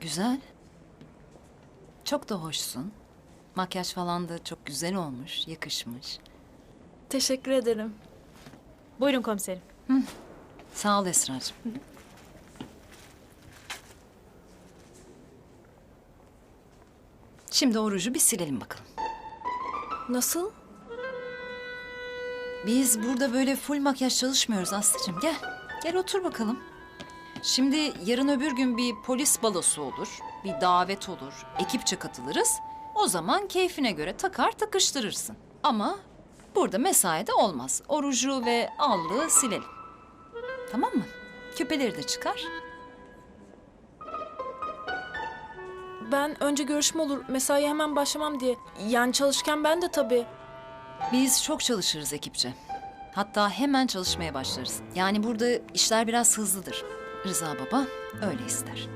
Güzel. Çok da hoşsun. Makyaj falan da çok güzel olmuş, yakışmış. Teşekkür ederim. Buyurun komiserim. Sağ ol Esra'cığım. Şimdi o ruju bir silelim bakalım. Nasıl? Biz burada böyle full makyaj çalışmıyoruz Aslı'cığım. Gel, gel otur bakalım. Şimdi yarın öbür gün bir polis balosu olur, bir davet olur, ekipçe katılırız. O zaman keyfine göre takar takıştırırsın. Ama burada mesaide olmaz. O ruju ve allığı silelim. Tamam mı? Küpeleri de çıkar. Ben önce görüşme olur, mesai hemen başlamam diye. Yani çalışırken ben de tabii. Biz çok çalışırız ekipçe. Hatta hemen çalışmaya başlarız. Yani burada işler biraz hızlıdır. Rıza baba öyle ister.